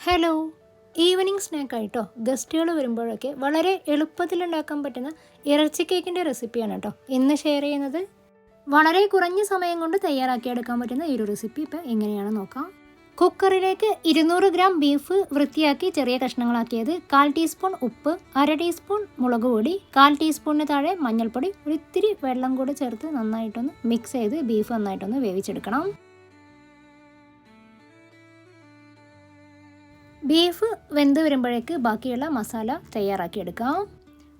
Hello. Evening സ്നാക്കായിട്ടോ ഗസ്റ്റുകൾ വരുമ്പോഴൊക്കെ വളരെ എളുപ്പത്തിൽ ഉണ്ടാക്കാൻ പറ്റുന്ന ഇറച്ചി കേക്കിന്റെ റെസിപ്പിയാണ് കേട്ടോ. ഇന്ന് ഷെയർ ചെയ്യുന്നത് വളരെ കുറഞ്ഞ സമയം കൊണ്ട് തയ്യാറാക്കിയെടുക്കാൻ പറ്റുന്ന ഈ ഒരു റെസിപ്പി ഇപ്പം എങ്ങനെയാണ് നോക്കാം. കുക്കറിലേക്ക് ഇരുന്നൂറ് ഗ്രാം ബീഫ് വൃത്തിയാക്കി ചെറിയ കഷ്ണങ്ങളാക്കിയത് കാൽ ടീസ്പൂൺ ഉപ്പ് അര ടീസ്പൂൺ മുളക് പൊടി കാൽ ടീസ്പൂണിന് താഴെ മഞ്ഞൾപ്പൊടി ഒരിത്തിരി വെള്ളം കൂടി ചേർത്ത് നന്നായിട്ടൊന്ന് മിക്സ് ചെയ്ത് ബീഫ് നന്നായിട്ടൊന്ന് വേവിച്ചെടുക്കണം. ബീഫ് വെന്ത് വരുമ്പോഴേക്ക് ബാക്കിയുള്ള മസാല തയ്യാറാക്കിയെടുക്കാം.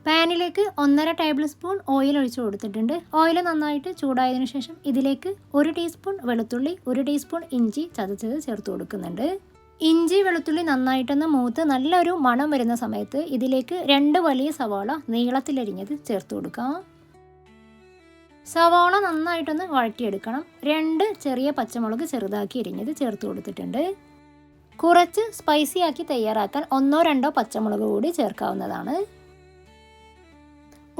പാനിലേക്ക് ഒന്നര ടേബിൾ സ്പൂൺ ഓയിൽ ഒഴിച്ച് കൊടുത്തിട്ടുണ്ട്. ഓയിൽ നന്നായിട്ട് ചൂടായതിനു ശേഷം ഇതിലേക്ക് ഒരു ടീസ്പൂൺ വെളുത്തുള്ളി ഒരു ടീസ്പൂൺ ഇഞ്ചി ചതച്ചത് ചേർത്ത് കൊടുക്കുന്നുണ്ട്. ഇഞ്ചി വെളുത്തുള്ളി നന്നായിട്ടൊന്ന് മൂത്ത് നല്ലൊരു മണം വരുന്ന സമയത്ത് ഇതിലേക്ക് രണ്ട് വലിയ സവാള നീളത്തിലരിഞ്ഞത് ചേർത്ത് കൊടുക്കാം. സവാള നന്നായിട്ടൊന്ന് വഴറ്റിയെടുക്കണം. രണ്ട് ചെറിയ പച്ചമുളക് ചെറുതാക്കി അരിഞ്ഞത് ചേർത്ത് കൊടുത്തിട്ടുണ്ട്. കുറച്ച് സ്പൈസി ആക്കി തയ്യാറാക്കാൻ ഒന്നോ രണ്ടോ പച്ചമുളക് കൂടി ചേർക്കാവുന്നതാണ്.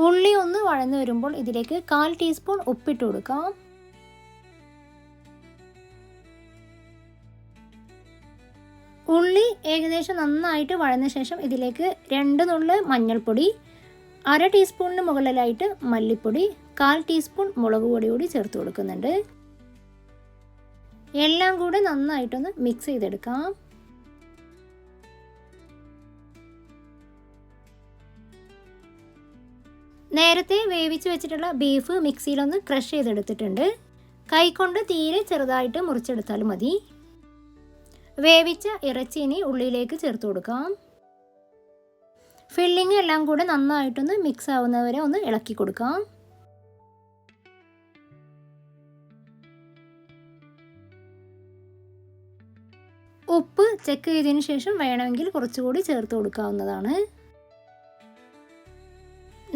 ഉള്ളി ഒന്ന് വഴന്നു വരുമ്പോൾ ഇതിലേക്ക് കാൽ ടീസ്പൂൺ ഉപ്പിട്ട് കൊടുക്കാം. ഉള്ളി ഏകദേശം നന്നായിട്ട് വഴന്ന ശേഷം ഇതിലേക്ക് രണ്ട് നുള്ള് മഞ്ഞൾപ്പൊടി അര ടീസ്പൂണിന് മുകളിലായിട്ട് മല്ലിപ്പൊടി കാൽ ടീസ്പൂൺ മുളക് പൊടി കൂടി ചേർത്ത് കൊടുക്കുന്നുണ്ട്. എല്ലാം കൂടെ നന്നായിട്ടൊന്ന് മിക്സ് ചെയ്തെടുക്കാം. നേരത്തെ വേവിച്ച് വെച്ചിട്ടുള്ള ബീഫ് മിക്സിയിലൊന്ന് ക്രഷ് ചെയ്തെടുത്തിട്ടുണ്ട്. കൈകൊണ്ട് തീരെ ചെറുതായിട്ട് മുറിച്ചെടുത്താൽ മതി. വേവിച്ച ഇറച്ചിനി ഉള്ളിലേക്ക് ചേർത്ത് കൊടുക്കാം. ഫില്ലിംഗ് എല്ലാം കൂടെ നന്നായിട്ടൊന്ന് മിക്സ് ആവുന്നവരെ ഒന്ന് ഇളക്കി കൊടുക്കാം. ഉപ്പ് ചെക്ക് ചെയ്തതിന് ശേഷം വേണമെങ്കിൽ കുറച്ചുകൂടി ചേർത്ത് കൊടുക്കാവുന്നതാണ്.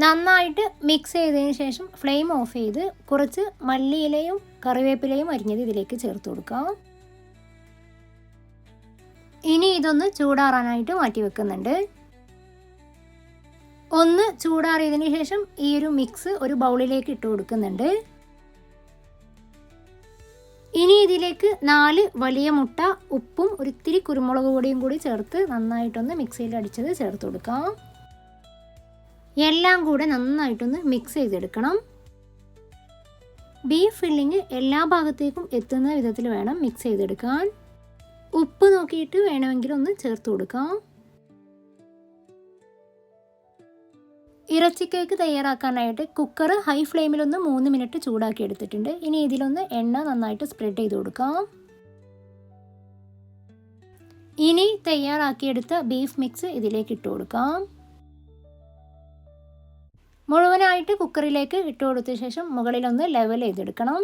നന്നായിട്ട് മിക്സ് ചെയ്തതിന് ശേഷം ഫ്ലെയിം ഓഫ് ചെയ്ത് കുറച്ച് മല്ലിയിലയും കറിവേപ്പിലയും അരിഞ്ഞത് ഇതിലേക്ക് ചേർത്ത് കൊടുക്കാം. ഇനി ഇതൊന്ന് ചൂടാറാനായിട്ട് മാറ്റി വെക്കുന്നുണ്ട്. ഒന്ന് ചൂടാറിയതിന് ശേഷം ഈ ഒരു മിക്സ് ഒരു ബൗളിലേക്ക് ഇട്ട് കൊടുക്കുന്നുണ്ട്. ഇനി ഇതിലേക്ക് നാല് വലിയ മുട്ട ഉപ്പും ഒരിത്തിരി കുരുമുളക് പൊടിയും കൂടി ചേർത്ത് നന്നായിട്ടൊന്ന് മിക്സിയിൽ അടിച്ചത് ചേർത്ത് കൊടുക്കാം. എല്ലാം കൂടെ നന്നായിട്ടൊന്ന് മിക്സ് ചെയ്തെടുക്കണം. ബീഫ് ഫില്ലിങ് എല്ലാ ഭാഗത്തേക്കും എത്തുന്ന വിധത്തിൽ വേണം മിക്സ് ചെയ്തെടുക്കാൻ. ഉപ്പ് നോക്കിയിട്ട് വേണമെങ്കിൽ ഒന്ന് ചേർത്ത് കൊടുക്കാം. ഇറച്ചിക്കേക്ക് തയ്യാറാക്കാനായിട്ട് കുക്കർ ഹൈ ഫ്ലെയിമിലൊന്ന് മൂന്ന് മിനിറ്റ് ചൂടാക്കി എടുത്തിട്ടുണ്ട്. ഇനി ഇതിലൊന്ന് എണ്ണ നന്നായിട്ട് സ്പ്രെഡ് ചെയ്ത് കൊടുക്കാം. ഇനി തയ്യാറാക്കിയെടുത്ത ബീഫ് മിക്സ് ഇതിലേക്ക് ഇട്ട് കൊടുക്കാം. മുഴുവനായിട്ട് കുക്കറിലേക്ക് ഇട്ട് കൊടുത്ത ശേഷം മുകളിലൊന്ന് ലെവൽ ചെയ്തെടുക്കണം.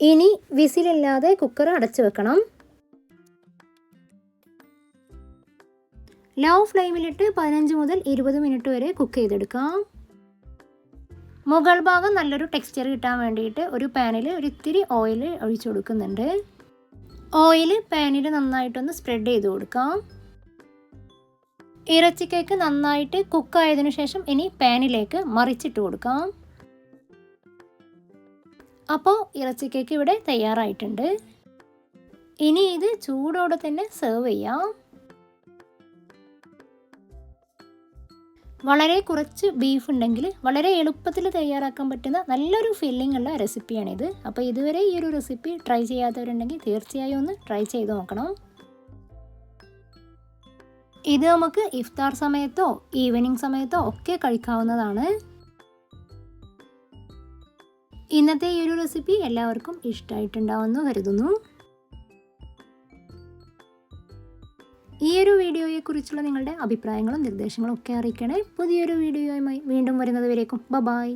ഇനി വിസിലില്ലാതെ കുക്കർ അടച്ചു വെക്കണം. ലോ ഫ്ലെയിമിലിട്ട് പതിനഞ്ച് മുതൽ ഇരുപത് മിനിറ്റ് വരെ കുക്ക് ചെയ്തെടുക്കാം മുകൾ ഭാഗം നല്ലൊരു ടെക്സ്ചർ കിട്ടാൻ വേണ്ടിയിട്ട് ഒരു പാനിൽ ഒരു ഇത്തിരി ഓയിൽ ഒഴിച്ചു കൊടുക്കുന്നുണ്ട്. ഓയിൽ പാനിൽ നന്നായിട്ടൊന്ന് സ്പ്രെഡ് ചെയ്ത് കൊടുക്കാം. ഇറച്ചിക്കേക്ക് നന്നായിട്ട് കുക്കായതിനു ശേഷം ഇനി പാനിലേക്ക് മറിച്ചിട്ട് കൊടുക്കാം. അപ്പോൾ ഇറച്ചി കേക്ക് ഇവിടെ തയ്യാറായിട്ടുണ്ട്. ഇനി ഇത് ചൂടോടെ തന്നെ സെർവ് ചെയ്യാം. വളരെ കുറച്ച് ബീഫ് ഉണ്ടെങ്കിൽ വളരെ എളുപ്പത്തിൽ തയ്യാറാക്കാൻ പറ്റുന്ന നല്ലൊരു ഫില്ലിംഗ് ഉള്ള റെസിപ്പിയാണിത് അപ്പോൾ ഇതുവരെ ഈ ഒരു റെസിപ്പി ട്രൈ ചെയ്യാത്തവരുണ്ടെങ്കിൽ തീർച്ചയായും ഒന്ന് ട്രൈ ചെയ്ത് നോക്കണം. ഇത് നമുക്ക് ഇഫ്താർ സമയത്തോ ഈവനിങ് സമയത്തോ ഒക്കെ കഴിക്കാവുന്നതാണ്. ഇന്നത്തെ ഈ ഒരു റെസിപ്പി എല്ലാവർക്കും ഇഷ്ടമായിട്ടുണ്ടാവുമെന്ന് കരുതുന്നു. ഈ ഒരു വീഡിയോയെക്കുറിച്ചുള്ള നിങ്ങളുടെ അഭിപ്രായങ്ങളും നിർദ്ദേശങ്ങളും ഒക്കെ അറിയിക്കണേ. പുതിയൊരു വീഡിയോയുമായി വീണ്ടും വരുന്നത് വരേക്കും. ബ ബായ്